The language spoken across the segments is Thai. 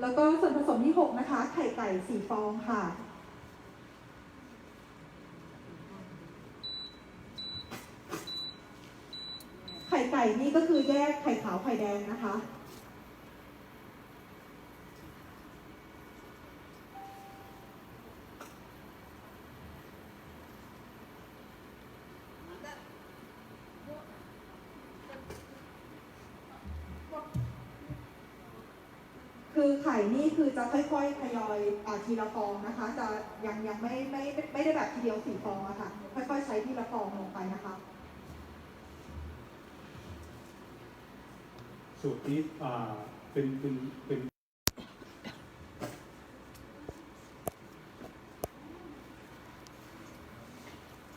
แล้วก็ส่วนผสมที่ 6 นะคะ ไข่ไก่สี่ฟองค่ะ ไข่ไก่นี่ก็คือแยกไข่ขาวไข่แดงนะคะ คือไข่นี่คือจะค่อยๆทยอยอ่าทีละฟองนะคะ จะยังยังไม่ไม่ไม่ได้แบบทีเดียวสี่ฟองอะค่ะ ค่อยๆใช้ทีละฟองลงไปนะคะ สูตรนี้อ่าเป็นเป็นเป็น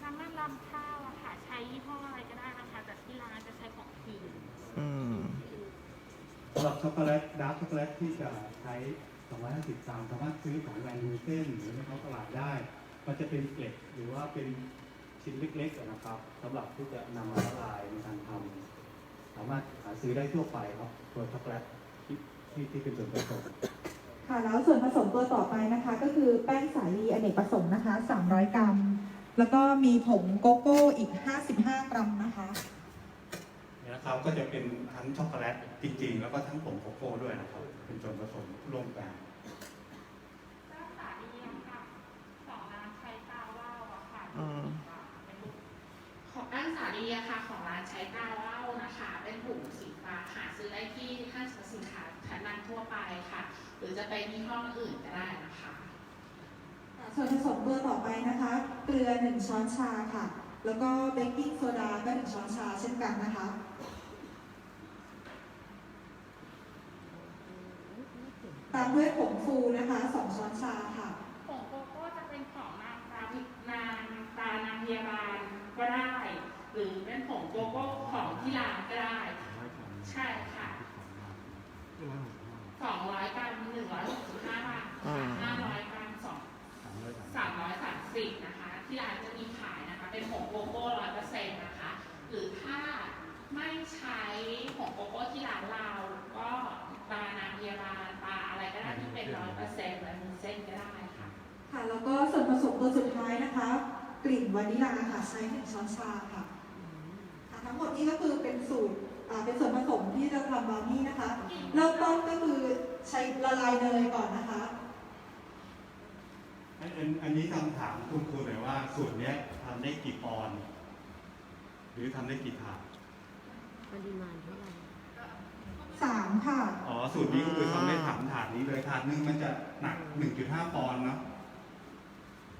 น้ำมันรำข้าวอะค่ะ ใช้ยี่ห้ออะไรก็ได้นะคะแต่ที่ร้านจะใช้ของทีมอืมสำหรับช็อกโกแลตดาร์กช็อกโกแลตที่จะใช้250กรัมสามารถซื้อของแบรนด์นูเซนหรือในท้องตลาดได้ มันจะเป็นเกล็ดหรือว่าเป็นชิ้นเล็กๆนะครับสำหรับที่จะนำมาละลายในการทำสามารถหาซื้อได้ทั่วไปครับตัวช็อกโกแลตที่ที่ที่เป็นส่วนผสมค่ะแล้วส่วนผสมตัวต่อไปนะคะ ก็คือแป้งสาลีอเนกประสงค์นะคะ 300 กรัม แล้วก็มีผงโกโก้อีก 55 กรัมนะคะ ครับก็จะเป็นทั้งช็อกโกแลตจริงๆ แล้วก็ทั้งผงโกโก้ด้วยนะครับ เป็นส่วนผสมร่วมกันด้านสาลีอะค่ะของร้านใช้ตาว่าวอะค่ะอืม เป็นลูกของด้านสาลีอะค่ะ ของร้านใช้ตาว่าวนะคะ เป็นถุงสีฟ้าหาซื้อได้ที่ห้างสรรพสินค้าชั้นนำทั่วไปค่ะ หรือจะไปยี่ห้ออื่นก็ได้นะคะส่วนผสมตัวต่อไปนะคะ เกลือ 1 ช้อนชาค่ะ แล้วก็เบกกิ้งโซดาก็ 1 ช้อนชาเช่นกันนะคะามด้วยผงฟูนะคะสองช้อนชาค่ะ ผงโกโก้จะเป็นของนางตาพินางตานางพยาบาลก็ได้ หรือเป็นผงโกโก้ของที่ร้านก็ได้ ใช่ค่ะ สองร้อยกรัมหนึ่งร้อยหกสิบห้าบาท อืม ห้าร้อยกรัมสองสามร้อยสามสิบนะคะ ที่ร้านจะมีขายนะคะ เป็นผงโกโก้ร้อยเปอร์เซ็นต์นะคะ หรือถ้าไม่ใช้ผงโกโก้ที่ร้านเรา ก็ตานางพยาบาลตาอะไรก็ได้ ที่เป็นร้อยเปอร์เซ็นต์และมีเส้นก็ได้ค่ะ ค่ะแล้วก็ส่วนผสมตัวสุดท้ายนะคะ กลิ่นวานิลาค่ะใช้1ช้อนชาค่ะค่ะ ทั้งหมดนี้ก็คือเป็นสูตรอ่าเป็นส่วนผสมที่จะทำบราวนี่นะคะเริ่มต้นก็คือใช้ละลายเนยก่อนนะคะ อันอันอันนี้คำถามคุณครูหน่อยว่าสูตรเนี้ยทำได้กี่ปอนด์หรือทำได้กี่ถาด ปริมาณเท่าไหร่ สามค่ะ อ๋อ สูตรนี้ก็คือทำได้ถามถาดนี้เลยถาดหนึงมันจะหนัก 1.5 ปอนด์เนาะ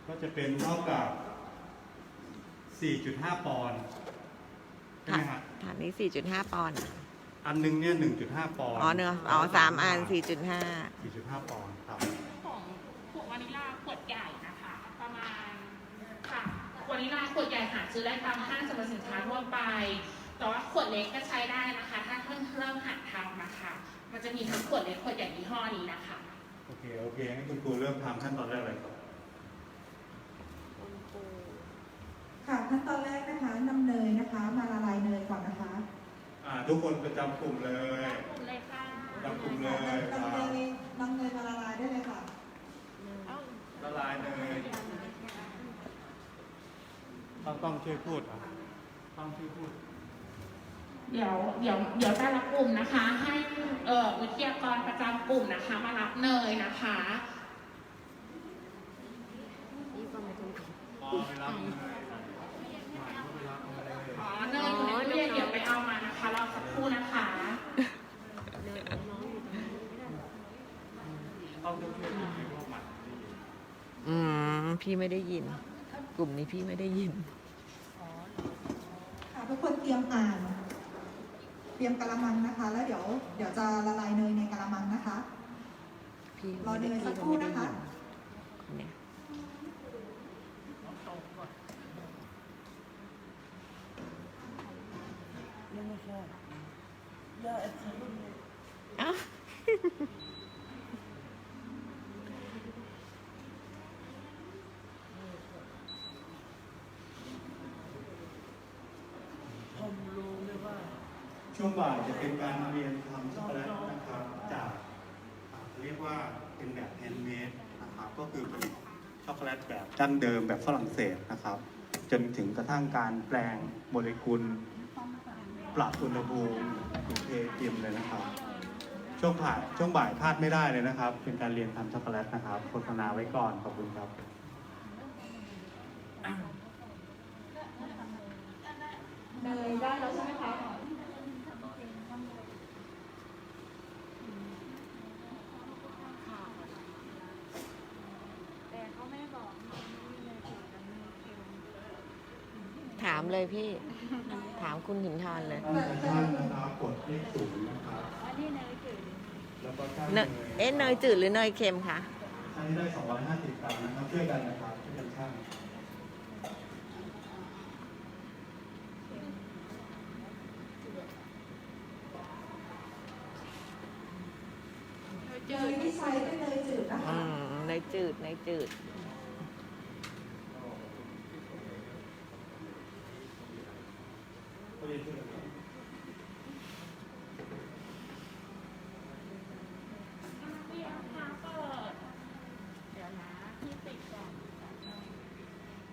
ก็จะเป็นเท่ากับ 4.5 ปอนด์ใช่ไหมฮะฐานนี้ 4.5 ปอนด์อะอันหนึงเนี่ย 1.5 ปอนด์อ๋อเนื้ออ๋อสามอัน 4.5 4.5 ปอนด์ครับ ของขวดวานิลลาขวดใหญ่นะคะ ประมาณค่ะวานิลลาขวดใหญ่หาซื้อได้ตามห้างสรรพสินค้าทั่วไป แต่ว่าขวดเล็กก็ใช้ได้นะคะ ถ้าเพิ่งเริ่มหัดทำนะคะ มันจะมีทั้งขวดเล็กขวดใหญ่ยี่ห้อนี้นะคะ โอเค โอเคงั้นคุณครูเริ่มทำขั้นตอนแรกเลยครับคนปูค่ะขั้นตอนแรกนะคะนำเนยนะคะ มาละลายเนยก่อนนะคะอ่าทุกคนประจำกลุ่มเลยกลุ่มเลยค่ะจำกลุ่มเลยนำเนยนำเนยมาละลายได้เลยค่ะเอ้าละลายเลยต้องต้องช่วยพูดอะต้องช่วยพูด เดี๋ยวเดี๋ยวเดี๋ยวแต่ละกลุ่มนะคะ ให้เอ่อวิทยากรประจำกลุ่มนะคะ มารับเนยนะคะนี่ก็ไม่ต้องอ๋อเวลาเลยหมายว่าเวลาเลยอ๋อเนยอยู่ในตู้เย็นเดี๋ยวไปเอามานะคะรอสักครู่นะคะเดินน้องอยู่ตรงนี้ไม่ได้ต้องช่วยพูดให้พวกมันอืม พี่ไม่ได้ยิน กลุ่มนี้พี่ไม่ได้ยิน ค่ะทุกคนเตรียมอ่าน เตรียมกะละมังนะคะ แล้วเดี๋ยวเดี๋ยวจะละลายเนยในกะละมังนะคะพี่รอเดือนสักครู่นะคะ คนเนี้ย ยังไม่ใช่ย่าไอ้คนนี้ เอ้า ผมรู้เลยว่า ช่วงบ่ายจะเป็นการเรียนทำช็อกโกแลตนะครับจากเรียกว่าเป็นแบบแฮนด์เมดนะครับก็คือผลิตช็อกโกแลตแบบดั้งเดิมแบบฝรั่งเศสนะครับ จนถึงกระทั่งการแปลงโมเลกุล ปรับอุณหภูมิถึงเอเมเลยนะครับ ช่วงผ่านช่วงบ่ายพลาดไม่ได้เลยนะครับ เป็นการเรียนทำช็อกโกแลตนะครับโฆษณาไว้ก่อนขอบคุณครับ เนยได้แล้วใช่ไหมคะ แต่เขาไม่บอกมันมีเนยจืดกับเนยเค็ม ถามเลยพี่ ถามคุณหินทานเลยท่านจะช่างนะครับกดเลขศูนย์นะครับอันนี้เนยจืดแล้วก็ช่างเนยเอ๊ะเนยจืดหรือเนยเค็มคะช่างให้ได้250กรัมนะครับช่วยกันนะครับช่วยกันช่างเนยที่ใช้เป็นเนยจืดนะคะอืมเนยจืดเนยจืด ก็เรียนช่วยกันครับ พี่อาคาเปิด เดี๋ยวนะพี่ติดก่อน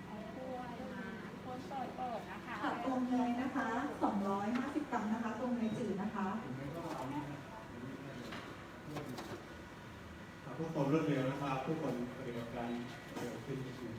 เอาคั่วนะคนเปิดเปิดนะคะ ค่ะตรงเนะคะ 250 กรัมนะคะ ตรงในจืดนะคะทุกคนรวดเร็วนะครับ ทุกคนปฏิบัติการเร็วขึ้นนิดนึง